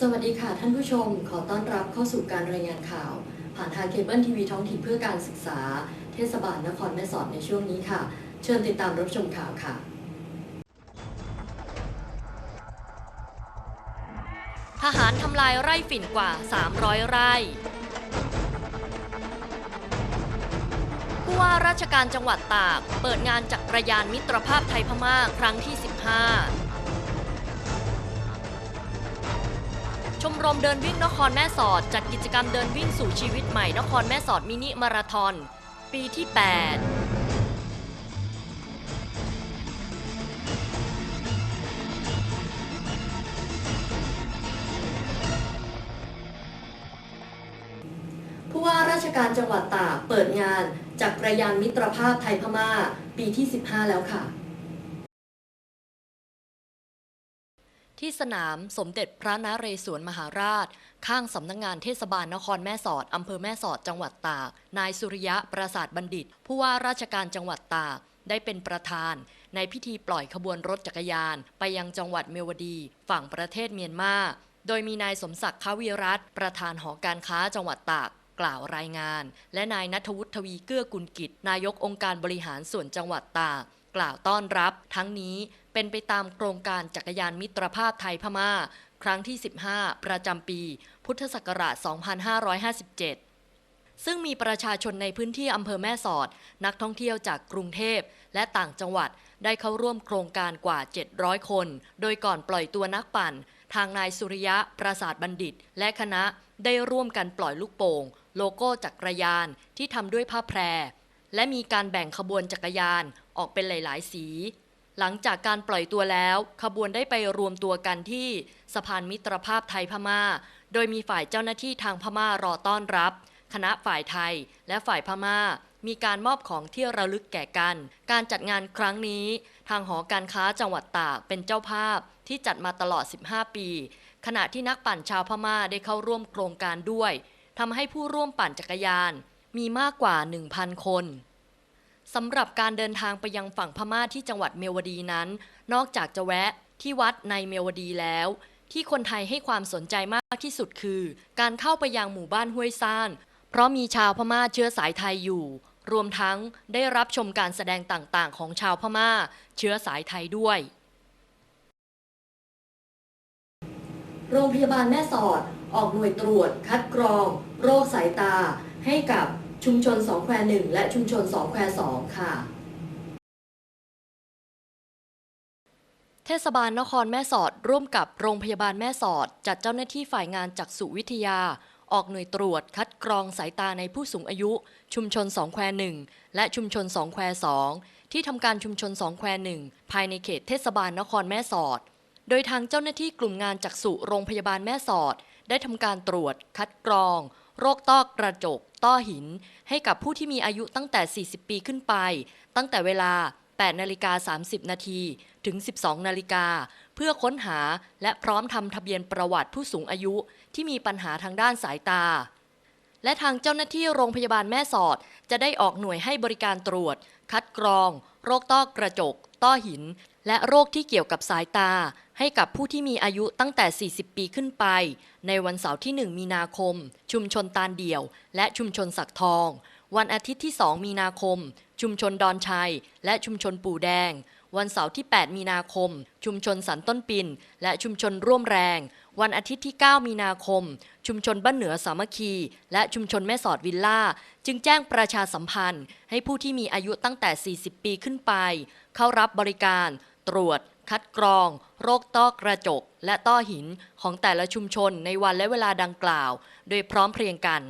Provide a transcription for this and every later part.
สวัสดีค่ะท่านผู้ชม ขอต้อนรับเข้าสู่การรายงานข่าว ผ่านทางเคเบิลทีวีท้องถิ่นเพื่อการศึกษา เทศบาลนครแม่สอดในช่วงนี้ค่ะ เชิญติดตามรับชมข่าวค่ะ ทหารทำลายไร่ฝิ่นกว่า 300 ไร่ผู้ว่าราชการจังหวัดตาก เปิดงานจักรยานมิตรภาพไทยพม่าครั้งที่ 15 ชมรมเดินวิ่งนครแม่สอด จัดกิจกรรมเดินวิ่งสู่ชีวิตใหม่นครแม่สอดมินิมาราธอน ปีที่ 8ผู้ว่าราชการจังหวัดตากเปิดงานจักรยานมิตรภาพไทยพม่า ปีที่ 15 แล้วค่ะ ที่สนามสมเด็จพระนเรศวรมหาราช ข้างสำนักงงานเทศบาลนครแม่สอดอำเภอแม่สอดจังหวัดตาก นายสุริยะประสาทบัณฑิต ผู้ว่าราชการจังหวัดตากได้เป็นประธาน ในพิธีปล่อยขบวนรถจักรยาน ไปยังจังหวัดเมวดี ฝั่งประเทศเมียนมา โดยมีนายสมศักดิ์คาวีรัตประธานหอการค้าจังหวัดตากกล่าวรายงาน และนายนัทวุฒิทวีเกื้อกุลกิจ นายกองค์การบริหารส่วนจังหวัดตาก กล่าวต้อนรับ ทั้งนี้เป็นไปตามโครงการจักรยานมิตรภาพไทยพม่า ครั้งที่ 15 ประจำปี พุทธศักราช 2557ซึ่งมีประชาชนในพื้นที่อำเภอแม่สอด นักท่องเที่ยวจากกรุงเทพ และต่างจังหวัดได้เข้าร่วมโครงการกว่า 700 คน โดยก่อนปล่อยตัวนักปั่น ทางนายสุริยะ ประสาทบัณฑิต และคณะได้ร่วมกันปล่อยลูกโป่ง โลโก้จักรยานที่ทำด้วยผ้าแพร และมีการแบ่งขบวนจักรยานออกเป็นหลาย ๆ สี หลังจากการปล่อยตัวแล้ว ขบวนได้ไปรวมตัวกันที่สะพานมิตรภาพไทยพม่า โดยมีฝ่ายเจ้าหน้าที่ทางพม่ารอต้อนรับ คณะฝ่ายไทยและฝ่ายพม่า มีการมอบของที่ระลึกแก่กัน การจัดงานครั้งนี้ ทางหอการค้าจังหวัดตากเป็นเจ้าภาพที่จัดมาตลอด 15 ปี ขณะที่นักปั่นชาวพม่าได้เข้าร่วมโครงการด้วยทำให้ผู้ร่วมปั่นจักรยาน มีมากกว่า 1,000 คนสำหรับการเดินทางไปยังฝั่งพม่าที่จังหวัดเมวดีนั้น นอกจากจะแวะที่วัดในเมวดีแล้ว ที่คนไทยให้ความสนใจมากที่สุดคือ การเข้าไปยังหมู่บ้านห้วยซ่าน เพราะมีชาวพม่าเชื้อสายไทยอยู่ รวมทั้งได้รับชมการแสดงต่างๆ ของชาวพม่า เชื้อสายไทยด้วย โรงพยาบาลแม่สอดออกหน่วยตรวจ คัดกรอง โรคสายตาให้กับ ชุมชนสองแควหนึ่งและชุมชนสองแควสองค่ะเทศบาลนครแม่สอดร่วมกับโรงพยาบาลแม่สอด จัดเจ้าหน้าที่ฝ่ายงานจักษุวิทยา ออกหน่วยตรวจคัดกรองสายตาในผู้สูงอายุ ชุมชนสองแควหนึ่งและชุมชนสองแควสองที่ทำการชุมชนสองแควหนึ่งภายในเขตเทศบาลนครแม่สอด โดยทางเจ้าหน้าที่กลุ่มงานจักษุโรงพยาบาลแม่สอด ได้ทำการตรวจคัดกรอง โรคต้อกระจก ต้อหิน ให้กับผู้ที่มีอายุตั้งแต่ 40 ปีขึ้นไป ตั้งแต่เวลา 8 นาฬิกา 30 นาที ถึง 12 นาฬิกา เพื่อค้นหาและพร้อมทำทะเบียนประวัติผู้สูงอายุที่มีปัญหาทางด้านสายตา และทางเจ้าหน้าที่โรงพยาบาลแม่สอด จะได้ออกหน่วยให้บริการตรวจ คัดกรอง โรคต้อกระจก ต้อหิน และโรคที่เกี่ยวกับสายตา ให้กับผู้ที่มีอายุตั้งแต่ 40 ปีขึ้นไป ในวันเสาร์ที่ 1 มีนาคม ชุมชนตาลเดี่ยว และชุมชนสักทอง วันอาทิตย์ที่ 2 มีนาคม ชุมชนดอนชัย และชุมชนปู่แดง วันเสาร์ที่ 8 มีนาคม ชุมชนสันต้นปิน และชุมชนร่วมแรง วันอาทิตย์ที่ 9 มีนาคม ชุมชนบ้านเหนือสามัคคี และชุมชนแม่สอดวิลล่า จึงแจ้งประชาสัมพันธ์ ให้ผู้ที่มีอายุตั้งแต่ 40 ปีขึ้นไป เข้ารับบริการ ตรวจ คัดกรอง โรคต้อกระจก และต้อหินของแต่ละชุมชนในวันและเวลาดังกล่าว โดยพร้อมเพรียงกัน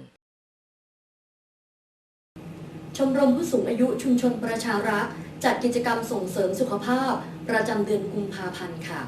ชมรมผู้สูงอายุชุมชนประชารักษ์จัดกิจกรรมส่งเสริมสุขภาพ ประจำเดือนกุมภาพันธ์ค่ะ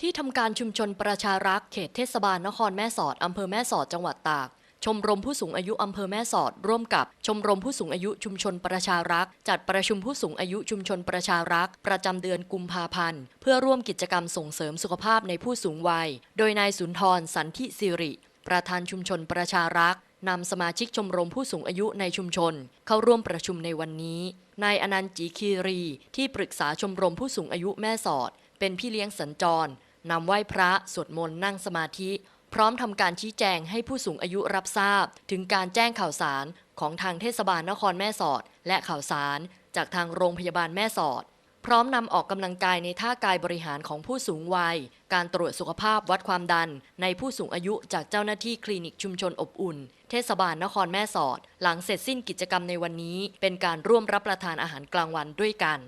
ที่ทำการชุมชนประชารักษ์เขตเทศบาลนครแม่สอด อำเภอแม่สอด จังหวัดตาก ชมรมผู้สูงอายุอำเภอแม่สอด ร่วมกับชมรมผู้สูงอายุชุมชนประชารักษ์จัดประชุมผู้สูงอายุชุมชนประชารักษ์ประจำเดือนกุมภาพันธ์ เพื่อร่วมกิจกรรมส่งเสริมสุขภาพในผู้สูงวัย โดยนายสุนทรสันทิสิริ ประธานชุมชนประชารักษ์นำสมาชิกชมรมผู้สูงอายุในชุมชน เข้าร่วมประชุมในวันนี้ นายอนันต์จีคีรี ที่ปรึกษาชมรมผู้สูงอายุแม่สอด เป็นพี่เลี้ยงสัญจรนำไหว้พระสวดมนต์นั่งสมาธิ พร้อมทำการชี้แจงให้ผู้สูงอายุรับทราบ ถึงการแจ้งข่าวสารของทางเทศบาลนครแม่สอด และข่าวสารจากทางโรงพยาบาลแม่สอด พร้อมนำออกกำลังกายในท่ากายบริหารของผู้สูงวัย การตรวจสุขภาพวัดความดัน ในผู้สูงอายุจากเจ้าหน้าที่คลินิกชุมชนอบอุ่น เทศบาลนครแม่สอด หลังเสร็จสิ้นกิจกรรมในวันนี้ เป็นการร่วมรับประทานอาหารกลางวันด้วยกัน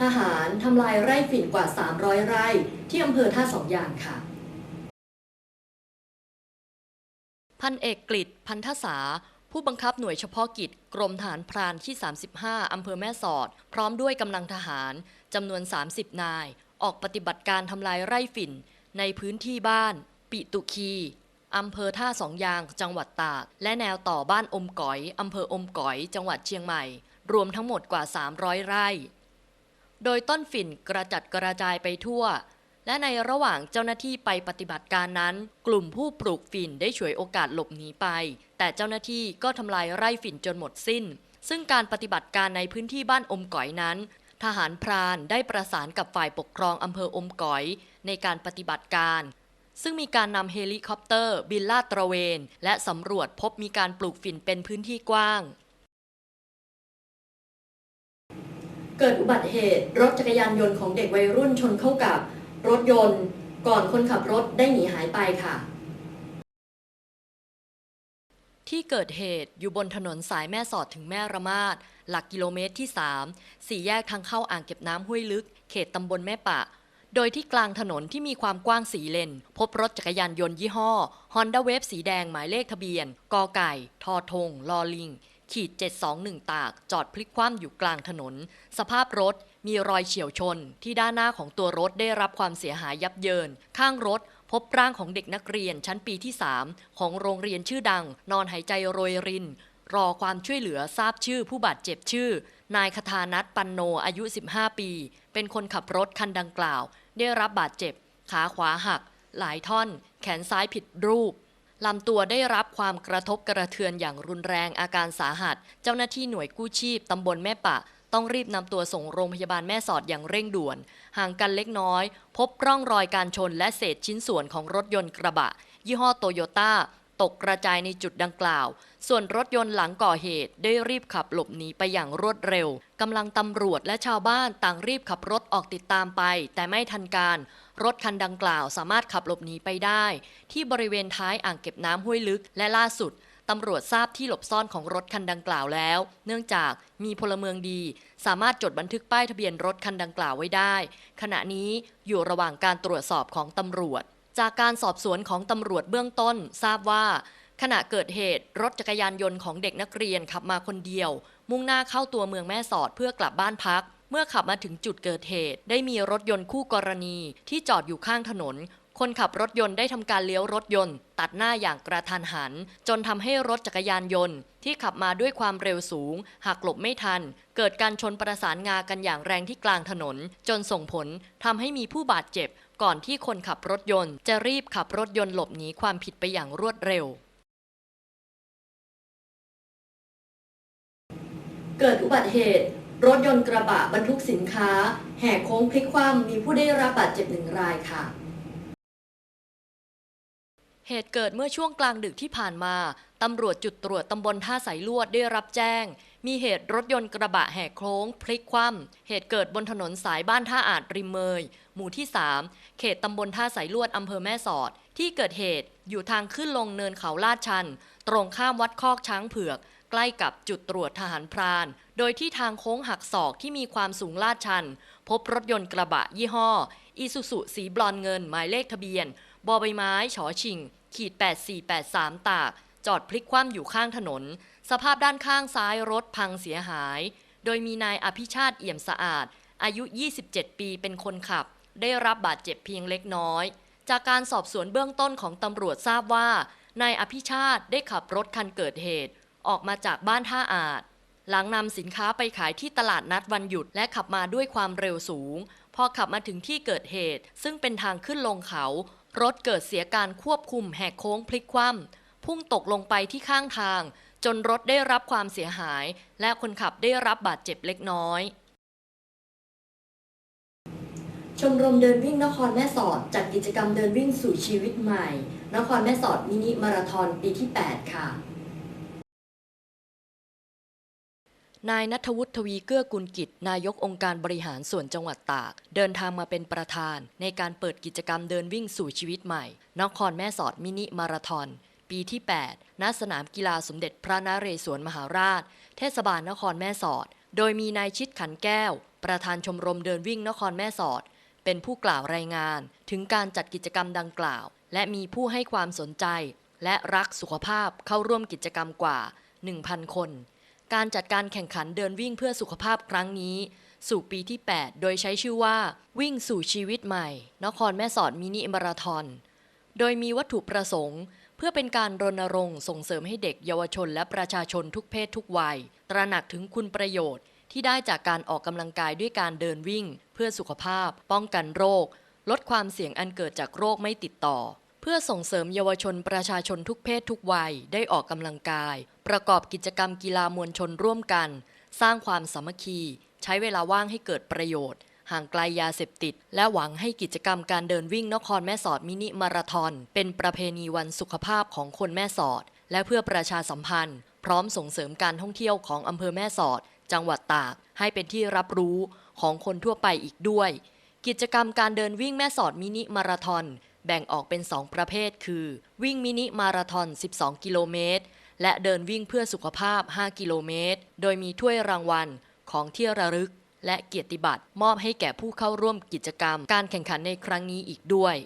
ทหารทำลายไร่ฝิ่นกว่า 300 ไร่ ที่อำเภอท่าสองอย่างค่ะ พันเอกกฤษพันธษา ผู้บังคับหน่วยเฉพาะกิจ กรมทหารพรานที่ 35 อำเภอแม่สอด พร้อมด้วยกำลังทหารจำนวน 30 นาย ออกปฏิบัติการทำลายไร่ฝิ่น ในพื้นที่บ้าน ปิตุคีอำเภอท่าสองยาง จังหวัดตาก และแนวต่อบ้านอมก๋อยอำเภออมก๋อย จังหวัดเชียงใหม่ รวมทั้งหมดกว่า 300 ไร่ โดยต้นฝิ่นกระจัดกระจายไปทั่ว และในระหว่างเจ้าหน้าที่ไปปฏิบัติการนั้น กลุ่มผู้ปลูกฝิ่นได้ฉวยโอกาสหลบหนีไป แต่เจ้าหน้าที่ก็ทำลายไร่ฝิ่นจนหมดสิ้น ซึ่งการปฏิบัติการในพื้นที่บ้านอมก๋อยนั้น ทหารพรานได้ประสานกับฝ่ายปกครองอำเภออมก๋อย ในการปฏิบัติการซึ่งมีการนำเฮลิคอปเตอร์ บินลาดตระเวน และสำรวจพบมีการปลูกฝิ่นเป็นพื้นที่กว้าง เกิดอุบัติเหตุ รถจักรยานยนต์ของเด็กวัยรุ่นชนเข้ากับ รถยนต์ ก่อนคนขับรถได้หนีหายไปค่ะ ที่เกิดเหตุอยู่บนถนนสายแม่สอดถึงแม่ระมาด หลักกิโลเมตรที่ 3 สี่แยกทางเข้าอ่างเก็บน้ำห้วยลึก เขตตำบลแม่ปะ โดยที่กลางถนนที่มีความกว้างสีเลน พบรถจักรยานยนต์ยี่ห้อ Honda Wave สีแดงหมายเลขทะเบียน กอไก่ ทอทง ลอลิงขีด721 ตาก จอดพลิกคว่ำอยู่กลางถนน สภาพรถ มีรอยเฉียวชน ที่ด้านหน้าของตัวรถได้รับความเสียหายยับเยิน ข้างรถพบร่างของเด็กนักเรียนชั้นปีที่ 3 ของโรงเรียนชื่อดัง นอนหายใจโรยริน รอความช่วยเหลือทราบชื่อผู้บาดเจ็บชื่อ นายคทานัทปันโนอายุ 15 ปี เป็นคนขับรถคันดังกล่าว ได้รับบาดเจ็บ ขาขวาหัก หลายท่อน แขนซ้ายผิดรูปลำตัวได้รับความกระทบกระเทือนอย่างรุนแรงอาการสาหัส เจ้าหน้าที่หน่วยกู้ชีพตำบลแม่ปะ ต้องรีบนำตัวส่งโรงพยาบาลแม่สอดอย่างเร่งด่วน ห่างกันเล็กน้อย พบร่องรอยการชนและเศษชิ้นส่วนของรถยนต์กระบะ ยี่ห้อโตโยต้าตกกระจายในจุดดังกล่าว ส่วนรถยนต์หลังก่อเหตุได้รีบขับหลบหนีไปอย่างรวดเร็ว กำลังตำรวจและชาวบ้านต่างรีบขับรถออกติดตามไป แต่ไม่ทันการ รถคันดังกล่าวสามารถขับหลบหนีไปได้ ที่บริเวณท้ายอ่างเก็บน้ำห้วยลึกและล่าสุด ตำรวจทราบที่หลบซ่อนของรถคันดังกล่าวแล้ว เนื่องจากมีพลเมืองดี สามารถจดบันทึกป้ายทะเบียนรถคันดังกล่าวไว้ได้ ขณะนี้อยู่ระหว่างการตรวจสอบของตำรวจ จากการสอบสวนของตำรวจเบื้องต้น ทราบว่า ขณะเกิดเหตุรถจักรยานยนต์ของเด็กนักเรียนขับมาคนเดียว มุ่งหน้าเข้าตัวเมืองแม่สอดเพื่อกลับบ้านพักเมื่อขับมาถึงจุดเกิดเหตุ ได้มีรถยนต์คู่กรณีที่จอดอยู่ข้างถนน คนขับรถยนต์ได้ทำการเลี้ยวรถยนต์ ตัดหน้าอย่างกระทันหัน จนทำให้รถจักรยานยนต์ ที่ขับมาด้วยความเร็วสูงหักหลบไม่ทัน เกิดการชนประสานงากันอย่างแรงที่กลางถนน จนส่งผลทำให้มีผู้บาดเจ็บ ก่อนที่คนขับรถยนต์ จะรีบขับรถยนต์หลบหนีความผิดไปอย่างรวดเร็ว เกิดอุบัติเหตุ รถยนต์กระบะบรรทุกสินค้า แหกโค้งพลิกคว่ำมีผู้ได้รับบาดเจ็บหนึ่งรายค่ะ เหตุเกิดเมื่อช่วงกลางดึกที่ผ่านมา ตำรวจจุดตรวจตำบลท่าสายลวดได้รับแจ้ง มีเหตุรถยนต์กระบะแหกโค้ง พลิกคว่ำเหตุเกิดบนถนนสายบ้านท่าอาจริมเมย หมู่ที่ 3 เขตตำบลท่าสายลวดอำเภอแม่สอด ที่เกิดเหตุอยู่ทางขึ้นลงเนินเขาลาดชัน ตรงข้ามวัดคอกช้างเผือก ใกล้กับจุดตรวจทหารพราน โดยที่ทางโค้งหักศอกที่มีความสูงลาดชัน พบรถยนต์กระบะยี่ห้ออีซูซุสีบรอนเงินหมายเลขทะเบียน บอใบไม้ฉอชิง ขีด 8483 ตาก จอดพลิกคว่ำอยู่ข้างถนน สภาพด้านข้างซ้ายรถพังเสียหาย โดยมีนายอภิชาติเอี่ยมสะอาด อายุ 27 ปีเป็นคนขับ ได้รับบาดเจ็บเพียงเล็กน้อย จากการสอบสวนเบื้องต้นของตำรวจทราบว่านายอภิชาติได้ขับรถคันเกิดเหตุ ออกมาจากบ้านท่าอาจ หลังนำสินค้าไปขายที่ตลาดนัดวันหยุดและขับมาด้วยความเร็วสูง พอขับมาถึงที่เกิดเหตุ ซึ่งเป็นทางขึ้นลงเขา รถเกิดเสียการควบคุมแหกโค้งพลิกคว่ำพุ่งตกลงไปที่ข้างทาง จนรถได้รับความเสียหาย และคนขับได้รับบาดเจ็บเล็กน้อย ชมรมเดินวิ่งนครแม่สอดจัดกิจกรรมเดินวิ่งสู่ชีวิตใหม่ นครแม่สอดมินิมาราธอนปีที่ 8 ค่ะ นายนัทวุฒิทวีเกื้อกุลกิจ นายกองค์การบริหารส่วนจังหวัดตาก เดินทางมาเป็นประธาน ในการเปิดกิจกรรมเดินวิ่งสู่ชีวิตใหม่ นครแม่สอดมินิมาราธอน ปีที่ 8 ณ สนามกีฬาสมเด็จพระนเรศวรมหาราช เทศบาลนครแม่สอด โดยมีนายชิดขันแก้ว ประธานชมรมเดินวิ่งนครแม่สอด เป็นผู้กล่าวรายงาน ถึงการจัดกิจกรรมดังกล่าว และมีผู้ให้ความสนใจ และรักสุขภาพเข้าร่วมกิจกรรมกว่า 1,000 คน การจัดการแข่งขันเดินวิ่งเพื่อสุขภาพครั้งนี้ สู่ปีที่ 8 โดยใช้ชื่อว่า วิ่งสู่ชีวิตใหม่ นครแม่สอดมินิมาราธอนโดยมีวัตถุประสงค์ เพื่อเป็นการรณรงค์ส่งเสริมให้เด็กเยาวชนและประชาชนทุกเพศทุกวัย ตระหนักถึงคุณประโยชน์ ที่ได้จากการออกกำลังกายด้วยการเดินวิ่ง เพื่อสุขภาพ ป้องกันโรค ลดความเสี่ยงอันเกิดจากโรคไม่ติดต่อ พื่อส่งเสริมเยาวชนประชาชนทุกเพศทุกวัยได้ออกกำลังกาย ประกอบกิจกรรมกีฬามวลชนร่วมกัน สร้างความสามัคคี ใช้เวลาว่างให้เกิดประโยชน์ ห่างไกลยาเสพติด และหวังให้กิจกรรมการเดินวิ่งนครแม่สอดมินิมาราธอนเป็นประเพณีวันสุขภาพของคนแม่สอด และเพื่อประชาสัมพันธ์ พร้อมส่งเสริมการท่องเที่ยวของอำเภอแม่สอด จังหวัดตาก ให้เป็นที่รับรู้ของคนทั่วไปอีกด้วย กิจกรรมการเดินวิ่งแม่สอดมินิมาราธอน แบ่งออกเป็น 2 ประเภท คือ วิ่งมินิมาราทอน 12 กิโลเมตร และเดินวิ่งเพื่อสุขภาพ 5 กิโลเมตร โดยมีถ้วยรางวัลของที่ระลึก และเกียรติบัตรมอบให้แก่ผู้เข้าร่วมกิจกรรม การแข่งขันในครั้งนี้อีกด้วย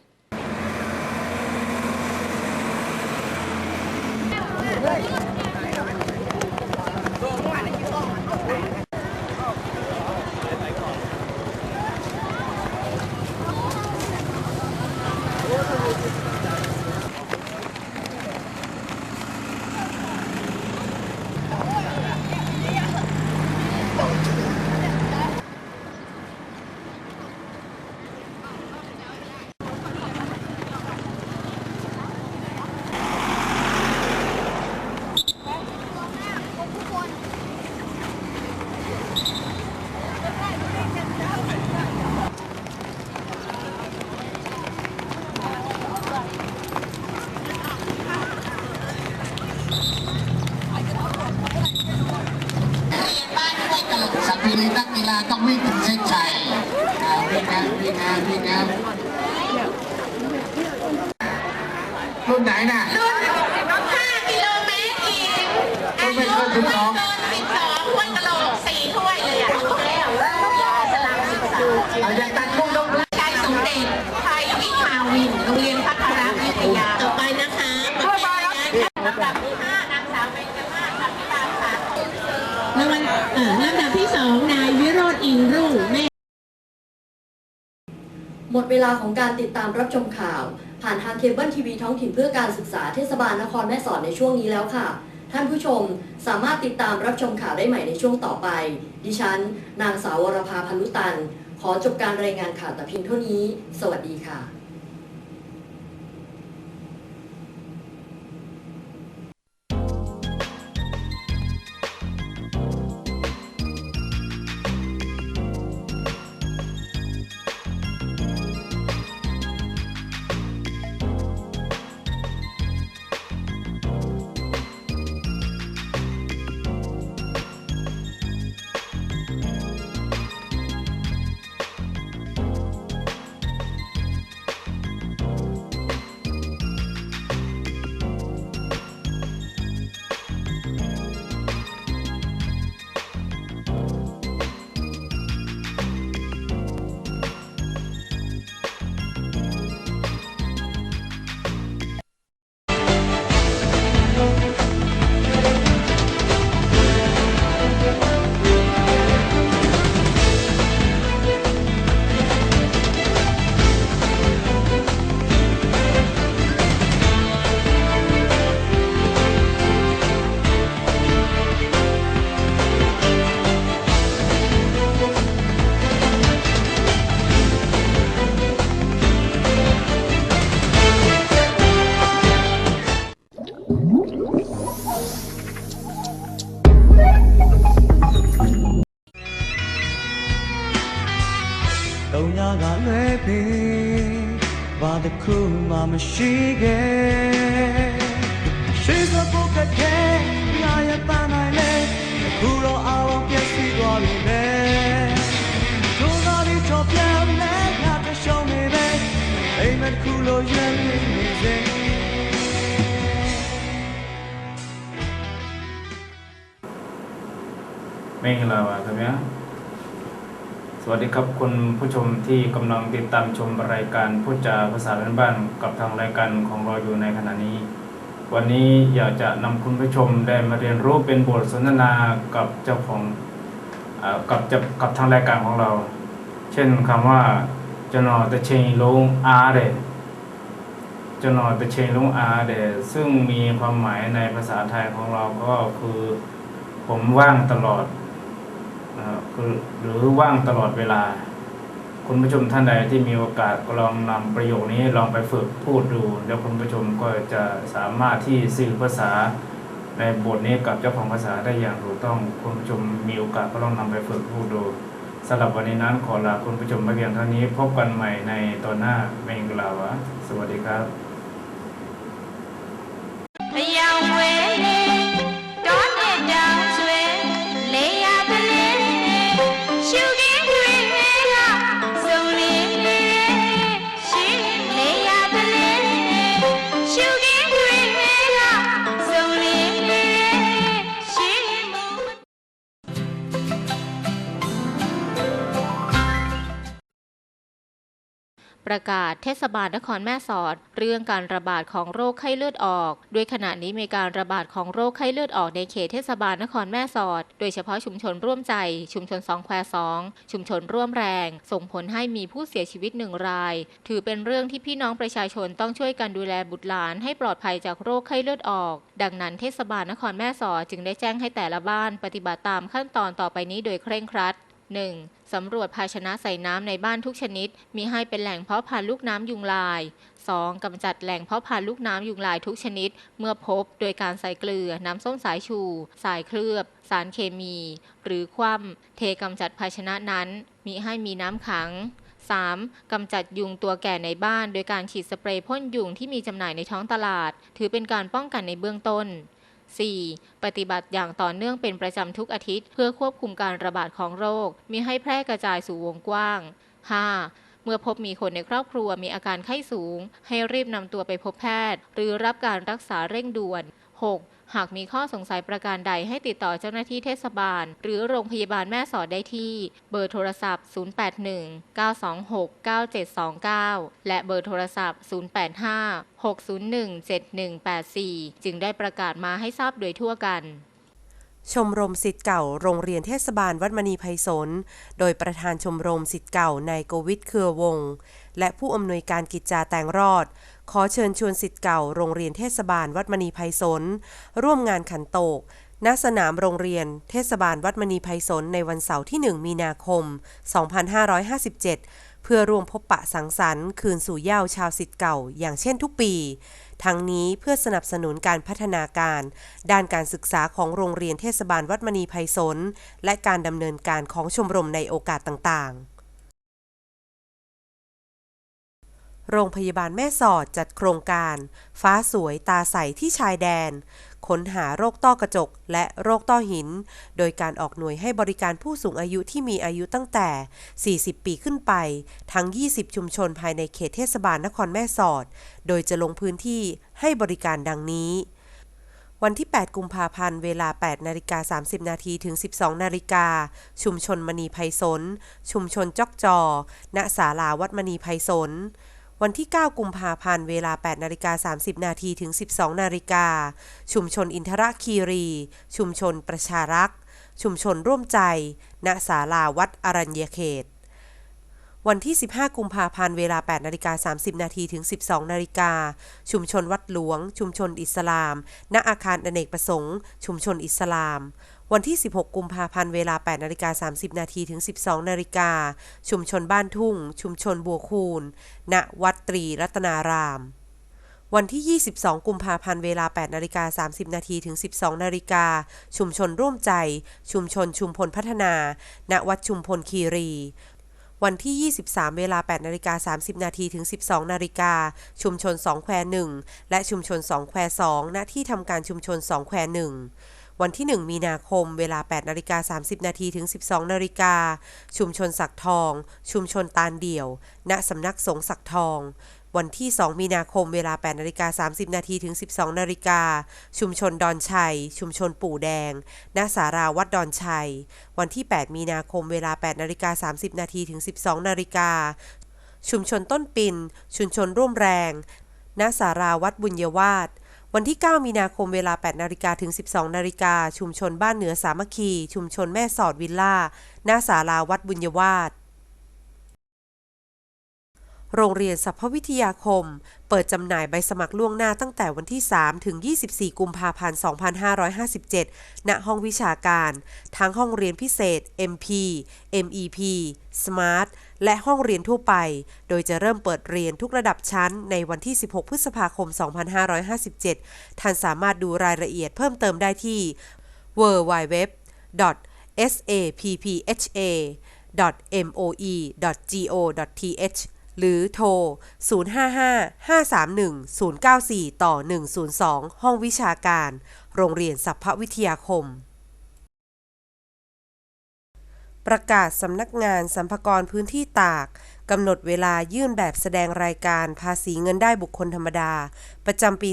บ้านห้วยตลกสังวีนักกีฬาต้องวิ่งถึงเส้นชัยอ่าวิ่ง นะวิ่งนะวิ่งนะรุ่นไหนน่ะ 5กิโลเมตรอีก ต้องเป็นรุ่นสิบสอง 12ถ้วยกะโหลกสี่ถ้วยเลยอะแล้วสลามศึกษา เอาอย่างตัดพุ่งต้อง ชายสมเด็จไทยวิภาวิน โรงเรียนพัฒนาวิทยา ต่อไปนะคะมาเป็นลำดับที่ห้านางสาวเบญจมาศพันธิตาค่ะรางวัลเอ่อลำดับที่สองนายวิโรจน์อินรุ่งแม่ หม ดเวลาของการติดตามรับชมข่าว ผ่านทางเคเบิลทีวีท้องถิ่นเพื่อการศึกษาเทศบาลนครแม่สอดในช่วงนี้แล้วค่ะ ท่านผู้ชมสามารถติดตามรับชมข่าวได้ใหม่ในช่วงต่อไป ดิฉัน นางสาววรภาพันลุตัน ขอจบการรายงานข่าวแต่เพียงเท่านี้ สวัสดีค่ะ มงลาวาครับเนี่ยสวัสดีครับคุณผู้ชมที่กำลังติดตามชมรายการพูดจาภาษาบ้านๆกับทางรายการของเราอยู่ในขณะนี้ วันนี้อยากจะนำคุณผู้ชมได้มาเรียนรู้เป็นบทสนทนากับเจ้าของอกับกับทางรายการของเรา เช่นคำว่าจนอตะเชงลงอาเดจนอตะเชงลงอาเดซึ่งมีความหมายในภาษาไทยของเราก็คือ ผมว่างตลอด หรือว่างตลอดเวลา คุณผู้ชมท่านใดที่มีโอกาสก็ลองนำประโยคนี้ลองไปฝึกพูดดูแล้วคุณผู้ชมก็จะสามารถที่สื่อภาษาในบทนี้กับเจ้าของภาษาได้อย่างถูกต้องคุณผู้ชมมีโอกาสก็ลองนำไปฝึกพูดดูสำหรับวันนี้นั้นขอลาคุณผู้ชมไปเพียงเท่านี้ พบกันใหม่ในตอนหน้าเมงกลาวะ สวัสดีครับ ประกาศเทศบาลนครแม่สอด เรื่องการระบาดของโรคไข้เลือดออก โดยขณะนี้มีการระบาดของโรคไข้เลือดออกในเขตเทศบาลนครแม่สอด โดยเฉพาะชุมชนร่วมใจ ชุมชนสองแควสองชุมชนร่วมแรง ส่งผลให้มีผู้เสียชีวิตหนึ่งราย ถือเป็นเรื่องที่พี่น้องประชาชนต้องช่วยกันดูแลบุตรหลานให้ปลอดภัยจากโรคไข้เลือดออก ดังนั้นเทศบาลนครแม่สอดจึงได้แจ้งให้แต่ละบ้าน ปฏิบัติตามขั้นตอนต่อไปนี้โดยเคร่งครัด 1. สำรวจภาชนะใส่น้ำในบ้านทุกชนิด มีให้เป็นแหล่งเพาะพันธุ์ลูกน้ำยุงลาย 2. กำจัดแหล่งเพาะพันธุ์ลูกน้ำยุงลายทุกชนิด เมื่อพบโดยการใส่เกลือ น้ำส้มสายชู สายเคลือบ สารเคมี หรือคว่ำเทกำจัดภาชนะนั้น มีให้มีน้ำขัง 3. กำจัดยุงตัวแก่ในบ้าน โดยการฉีดสเปรย์พ่นยุงที่มีจำหน่ายในท้องตลาด ถือเป็นการป้องกันในเบื้องต้น 4. ปฏิบัติอย่างต่อเนื่องเป็นประจำทุกอาทิตย์ เพื่อควบคุมการระบาดของโรคมิให้แพร่กระจายสู่วงกว้าง 5. เมื่อพบมีคนในครอบครัวมีอาการไข้สูง ให้รีบนำตัวไปพบแพทย์ หรือรับการรักษาเร่งด่วน 6. หากมีข้อสงสัยประการใดให้ติดต่อเจ้าหน้าที่เทศบาล หรือโรงพยาบาลแม่สอดได้ที่ เบอร์โทรศัพท์ 081-926-9729 และเบอร์โทรศัพท์ 085-601-7184 จึงได้ประกาศมาให้ทราบโดยทั่วกันชมรมสิทธิ์เก่าโรงเรียนเทศบาลวัดมณีไพศาลโดยประธานชมรมสิทธิ์เก่านายโกวิทเครือวงศ์และผู้อำนวยการกิจจาแตงรอด ขอเชิญชวนสิทธิ์เก่าโรงเรียนเทศบาลวัดมณีไพศาลร่วมงานขันโตก ณ สนามโรงเรียนเทศบาลวัดมณีไพศาลในวันเสาร์ที่ 1 มีนาคม 2557 เพื่อร่วมพบปะสังสรรค์คืนสู่เย้าชาวสิทธิ์เก่า อย่างเช่นทุกปี ทั้งนี้เพื่อสนับสนุนการพัฒนาการ ด้านการศึกษาของโรงเรียนเทศบาลวัดมณีไพศาลและการดำเนินการของชมรมในโอกาสต่างๆ โรงพยาบาลแม่สอดจัดโครงการ ฟ้าสวยตาใสที่ชายแดน ค้นหาโรคต้อกระจก และโรคต้อหิน โดยการออกหน่วยให้บริการผู้สูงอายุที่มีอายุตั้งแต่ 40 ปีขึ้นไป ทั้ง 20 ชุมชนภายในเขตเทศบาลนครแม่สอด โดยจะลงพื้นที่ให้บริการดังนี้วันที่ 8 กุมภาพันธ์ เวลา 8 นาฬิกา 30 นาทีถึง 12 นาฬิกา ชุมชนมณีไพศาลชุมชนจอกจอ ณ ศาลาวัดมณีไพศาล วันที่ 9 กุมภาพันธ์ เวลา 8 นาฬิกา 30 นาทีถึง 12 นาฬิกา ชุมชนอินทรคีรี ชุมชนประชารักษ์ ชุมชนร่วมใจ ณ ศาลาวัดอรัญญเขต วันที่ 15 กุมภาพันธ์ เวลา 8 นาฬิกา 30 นาทีถึง 12 นาฬิกา ชุมชนวัดหลวง ชุมชนอิสลาม ณ อาคารอเนกประสงค์ ชุมชนอิสลาม วันที่ 16 กุมภาพันธ์เวลา 8 นาฬิกา 30 นาทีถึง 12 นาฬิกา ชุมชนบ้านทุ่ง ชุมชนบัวคูน ณ วัดตรีรัตนาราม วันที่ 22 กุมภาพันธ์เวลา 8 นาฬิกา 30 นาทีถึง 12 นาฬิกา ชุมชนร่วมใจ ชุมชนชุมพลพัฒนา ณ วัดชุมพลคีรีวันที่ 23 เวลา 8 นาฬิกา 30 นาทีถึง 12 นาฬิกา ชุมชน 2 แคว1และชุมชน 2 แคว2ณที่ทำการชุมชน 2 แคว1 วันที่ 1 มีนาคม เวลา 8นาฬิกา30 นาทีถึง 12นาฬิกา ชุมชนสักทอง ชุมชนตาลเดี่ยว ณสำนักสงสักทอง วันที่ 2 มีนาคม เวลา8นาฬิกา30 นาทีถึง 12นาฬิกา ชุมชนดอนชัย ชุมชนปู่แดง ณ สาราวัดดอนชัย วันที่ 8 มีนาคม เวลา8นาฬิกา30 นาทีถึง 12นาฬิกา ชุมชนต้นปิน ชุมชนร่วมแรง ณ สาราวัดบุญยวาส วันที่ 9 มีนาคมเวลา 8 นาฬิกาถึง 12 นาฬิกา ชุมชนบ้านเหนือสามัคคี ชุมชนแม่สอดวิลล่า หน้าศาวัดบุญยวาส โรงเรียนสัพพวิทยาคม เปิดจำหน่ายใบสมัครล่วงหน้าตั้งแต่วันที่ 3 ถึง 24 กุมภาพันธ์ 2557 ณ ห้องวิชาการ ทั้งห้องเรียนพิเศษ MP MEP Smart และห้องเรียนทั่วไป โดยจะเริ่มเปิดเรียนทุกระดับชั้นในวันที่ 16 พฤษภาคม 2557 ท่านสามารถดูรายละเอียดเพิ่มเติมได้ที่ www.sapppa.moe.go.th หรือโทร 055-531-094 ต่อ 102 ห้องวิชาการ โรงเรียนสัพพวิทยาคม ประกาศสำนักงานสัมภากรพื้นที่ตากกำหนดเวลายื่นแบบแสดงรายการภาษีเงินได้บุคคลธรรมดา ประจำปี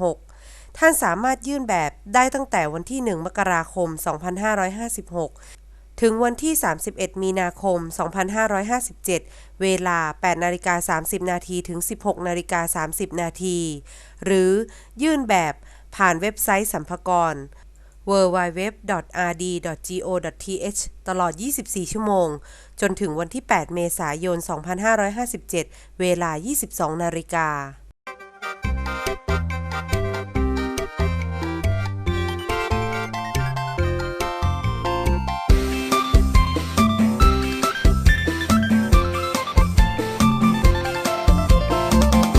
2556 ท่านสามารถยื่นแบบได้ตั้งแต่วันที่ 1 มกราคม 2556 ถึงวันที่ 31 มีนาคม 2557 เวลา 8นาฬิกา30 นาทีถึง 16นาฬิกา30 นาที หรือยื่นแบบผ่านเว็บไซต์สัมภากร www.rd.go.th ตลอด 24 ชั่วโมง จนถึงวันที่ 8 เมษายน 2557 เวลา 22 นาฬิกา